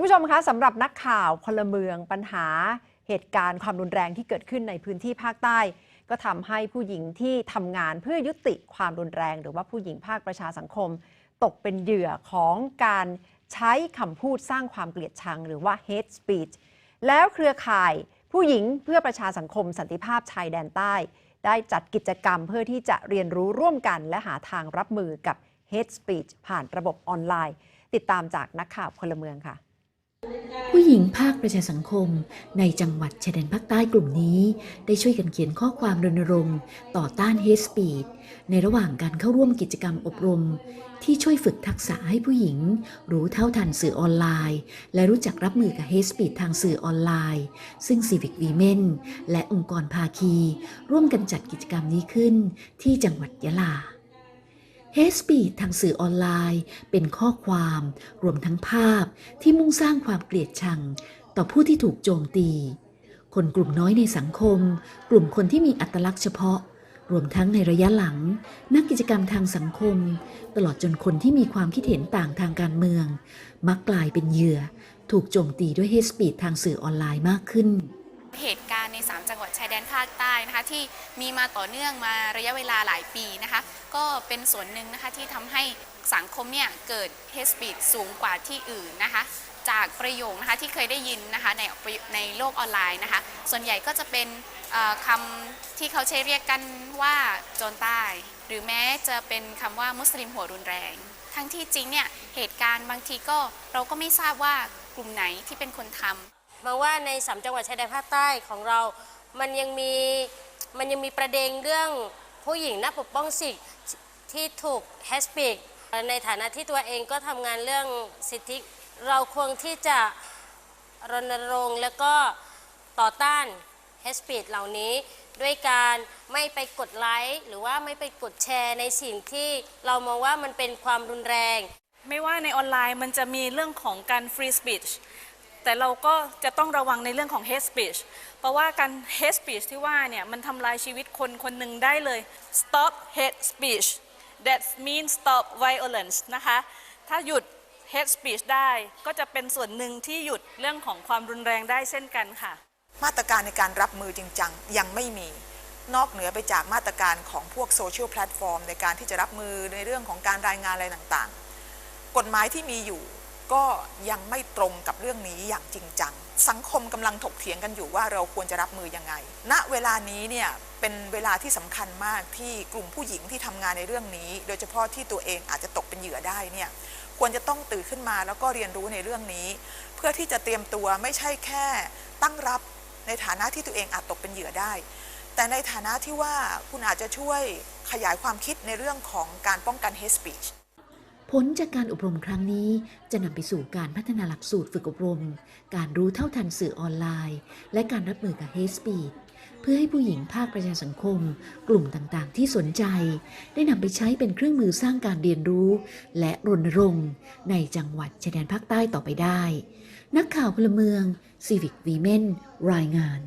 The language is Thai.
คุณผู้ชมคะสำหรับนักข่าวพลเมืองปัญหาเหตุการณ์ความรุนแรงที่เกิดขึ้นในพื้นที่ภาคใต้ ก็ทำให้ผู้หญิงที่ทำงานเพื่อยุติความรุนแรง หรือว่าผู้หญิงภาคประชาสังคม ตกเป็นเหยื่อของการใช้คำพูดสร้างความเกลียดชัง หรือว่า hate speech แล้วเครือข่ายผู้หญิงเพื่อประชาสังคมสันติภาพชายแดนใต้ ได้จัดกิจกรรมเพื่อที่จะเรียนรู้ร่วมกันและหาทางรับมือกับ hate speech ผ่านระบบออนไลน์ ติดตามจากนักข่าวพลเมืองค่ะ ผู้หญิงภาคประชาสังคมในจังหวัดชายแดนภาคใต้กลุ่มนี้ ได้ช่วยกันเขียนข้อความรณรงค์ ต่อต้านเฮสปีดในระหว่างการเข้าร่วมกิจกรรมอบรม ที่ช่วยฝึกทักษะให้ผู้หญิง รู้เท่าทันสื่อออนไลน์ และรู้จักรับมือกับเฮสปีดทางสื่อออนไลน์ ซึ่ง Civic Women และองค์กรภาคี ร่วมกันจัดกิจกรรมนี้ขึ้นที่จังหวัดยะลา เฮสปีดทางสื่อออนไลน์ เป็นข้อความ รวมทั้งภาพที่มุ่งสร้างความเกลียดชัง ต่อผู้ที่ถูกโจมตี คนกลุ่มน้อยในสังคม กลุ่มคนที่มีอัตลักษณ์เฉพาะ รวมทั้งในระยะหลัง นักกิจกรรมทางสังคม ตลอดจนคนที่มีความคิดเห็นต่างทางการเมือง มักกลายเป็นเหยื่อ ถูกโจมตีด้วยเฮสปีดทางสื่อออนไลน์มากขึ้น เหตุการณ์ใน 3 จังหวัดชายแดนภาคใต้นะคะที่มีมาต่อเนื่องมาระยะเวลาหลายปีนะคะก็เป็นส่วนหนึ่งนะคะที่ทำให้สังคมเนี่ยเกิดเฮสปีดสูงกว่าที่อื่นนะคะจากประโยคนะคะที่เคยได้ยินนะคะในในโลกออนไลน์นะคะส่วนใหญ่ก็จะเป็นคำที่เขาใช้เรียกกันว่าโจรใต้ หรือแม้จะเป็นคำว่ามุสลิมหัวรุนแรง ทั้งที่จริงเนี่ยเหตุการณ์บางทีก็เราก็ไม่ทราบว่ากลุ่มไหนที่เป็นคนทำ มองว่าในสามจังหวัดชายแดนภาคใต้ของเรา มันยังมีมันยังมีประเด็นเรื่องผู้หญิงนักปกป้องสิทธิ์ที่ถูกแฮชปิกในฐานะที่ตัวเองก็ทำงานเรื่องสิทธิเราควรที่จะรณรงค์แล้วก็ต่อต้านแฮชปิกเหล่านี้ ด้วยการไม่ไปกดไลค์หรือว่าไม่ไปกดแชร์ในสิ่งที่เรามองว่ามันเป็นความรุนแรง ไม่ว่าในออนไลน์มันจะมีเรื่องของการ free speech แต่เราก็จะต้องระวังในเรื่องของ hate speech เพราะว่าการ hate speech ที่ว่าเนี่ยมันทำลายชีวิตคนคนหนึ่งได้เลย stop hate speech that means stop violence นะคะ ถ้าหยุด hate speech ได้ก็จะเป็นส่วนหนึ่งที่หยุดเรื่องของความรุนแรงได้เช่นกันค่ะ มาตรการในการรับมือจริงจังยังไม่มี นอกเหนือไปจากมาตรการของพวกโซเชียลแพลตฟอร์มในการที่จะรับมือในเรื่องของการรายงานอะไรต่างๆ กฎหมายที่มีอยู่ ก็ยังไม่ตรงกับเรื่องนี้อย่างจริงจัง สังคมกำลังถกเถียงกันอยู่ว่าเราควรจะรับมือยังไง ณเวลานี้เนี่ยเป็นเวลาที่สำคัญมากที่กลุ่มผู้หญิงที่ทำงานในเรื่องนี้ โดยเฉพาะที่ตัวเองอาจจะตกเป็นเหยื่อได้เนี่ยควรจะต้องตื่นขึ้นมาแล้วก็เรียนรู้ในเรื่องนี้ เพื่อที่จะเตรียมตัวไม่ใช่แค่ตั้งรับในฐานะที่ตัวเองอาจตกเป็นเหยื่อได้ แต่ในฐานะที่ว่าคุณอาจจะช่วยขยายความคิดในเรื่องของการป้องกัน hate speech ผลจากการอบรมครั้งนี้จะนำไปสู่การพัฒนาหลักสูตรฝึกอบรม การรู้เท่าทันสื่อออนไลน์ และการรับมือกับ hate speech เพื่อให้ผู้หญิงภาคประชาสังคม กลุ่มต่างๆ ที่สนใจ ได้นำไปใช้เป็นเครื่องมือสร้างการเรียนรู้ และรณรงค์ ในจังหวัดชายแดนภาคใต้ต่อไปได้ นักข่าวพลเมือง Civic Women รายงาน